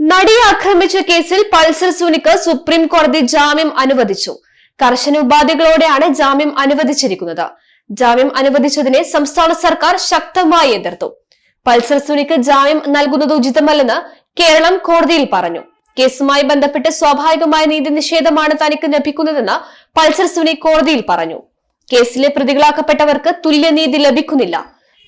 നടിയെ ആക്രമിച്ച കേസിൽ പൾസർ സുനിക്ക് സുപ്രീം കോടതി ജാമ്യം അനുവദിച്ചു. കർശന ഉപാധികളോടെയാണ് ജാമ്യം അനുവദിച്ചിരിക്കുന്നത്. ജാമ്യം അനുവദിച്ചതിനെ സംസ്ഥാന സർക്കാർ ശക്തമായി എതിർത്തു. പൾസർ സുനിക്ക് ജാമ്യം നൽകുന്നത് ഉചിതമല്ലെന്ന് കേരളം കോടതിയിൽ പറഞ്ഞു. കേസുമായി ബന്ധപ്പെട്ട് സ്വാഭാവികമായ നീതി നിഷേധമാണ് തനിക്ക് ലഭിക്കുന്നതെന്ന് പൾസർ സുനി കോടതിയിൽ പറഞ്ഞു. കേസിലെ പ്രതികളാക്കപ്പെട്ടവർക്ക് തുല്യനീതി ലഭിക്കുന്നില്ല.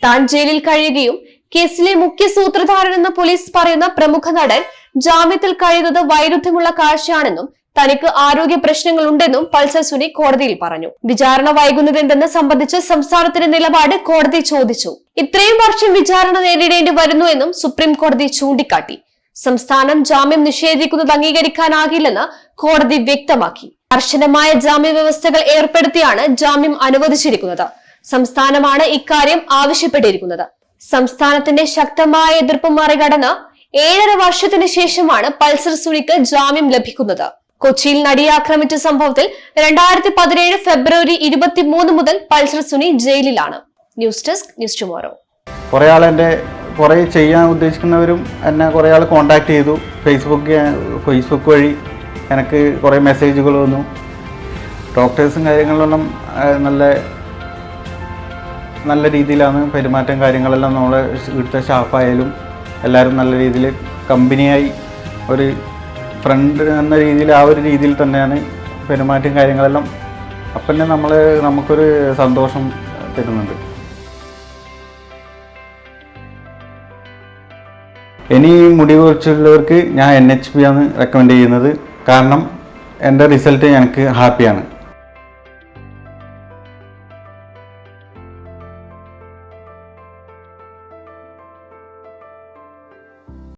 താൻ ജയിലിൽ കഴിയുകയും കേസിലെ മുഖ്യ സൂത്രധാരൻ സൂത്രധാരനെന്ന് പോലീസ് പറയുന്ന പ്രമുഖ നടൻ ജാമ്യത്തിൽ കഴിയുന്നത് വൈരുദ്ധ്യമുള്ള കാഴ്ചയാണെന്നും തനിക്ക് ആരോഗ്യ പ്രശ്നങ്ങളുണ്ടെന്നും പൾസർ സുനി കോടതിയിൽ പറഞ്ഞു. വിചാരണ വൈകുന്നതെന്തെന്ന് സംബന്ധിച്ച് സംസ്ഥാനത്തിന്റെ നിലപാട് കോടതി ചോദിച്ചു. ഇത്രയും വർഷം വിചാരണ നേരിടേണ്ടി വരുന്നു എന്നും സുപ്രീം കോടതി ചൂണ്ടിക്കാട്ടി. സംസ്ഥാനം ജാമ്യം നിഷേധിക്കുന്നത് അംഗീകരിക്കാനാകില്ലെന്ന് കോടതി വ്യക്തമാക്കി. കർശനമായ ജാമ്യ വ്യവസ്ഥകൾ ഏർപ്പെടുത്തിയാണ് ജാമ്യം അനുവദിച്ചിരിക്കുന്നത്. സംസ്ഥാനമാണ് ഇക്കാര്യം ആവശ്യപ്പെട്ടിരിക്കുന്നത്. സംസ്ഥാനത്തിന്റെ ശക്തമായ എതിർപ്പ് മറികടന്ന് ഏഴര വർഷത്തിന് ശേഷമാണ് പൾസർ സുനിക്ക് ജാമ്യം ലഭിക്കുന്നത്. കൊച്ചിയിൽ നടിയെ ആക്രമിച്ച സംഭവത്തിൽ രണ്ടായിരത്തി പതിനേഴ് ഫെബ്രുവരി ഇരുപത്തിമൂന്ന് മുതൽ പൾസർ സുനി ജയിലിലാണ്. News desk news tomorrow. കുറെ ആൾ എന്റെ കുറെ ചെയ്യാൻ ഉദ്ദേശിക്കുന്നവരും എന്നെ കുറെ ആൾ കോണ്ടാക്ട് ചെയ്തു. ഫേസ്ബുക്ക് ഫേസ്ബുക്ക് വഴി എനിക്ക് കുറേ മെസ്സേജുകൾ വന്നു. ഡോക്ടേഴ്സും കാര്യങ്ങളിലൊന്നും നല്ല നല്ല രീതിയിലാണ് പെരുമാറ്റം കാര്യങ്ങളെല്ലാം നമ്മളെ ഇവിടുത്തെ സ്റ്റാഫായാലും എല്ലാവരും നല്ല രീതിയിൽ കമ്പനിയായി ഒരു ഫ്രണ്ട് എന്ന രീതിയിൽ ആ ഒരു രീതിയിൽ തന്നെയാണ് പെരുമാറ്റം കാര്യങ്ങളെല്ലാം. അപ്പം തന്നെ നമ്മൾ നമുക്കൊരു സന്തോഷം തരുന്നുണ്ട്. ഇനി മുടി കുറിച്ചുള്ളവർക്ക് ഞാൻ എൻ എച്ച് പി ആണ് റെക്കമെൻഡ് ചെയ്യുന്നത്. കാരണം എന്റെ റിസൾട്ട് എനിക്ക് ഹാപ്പിയാണ്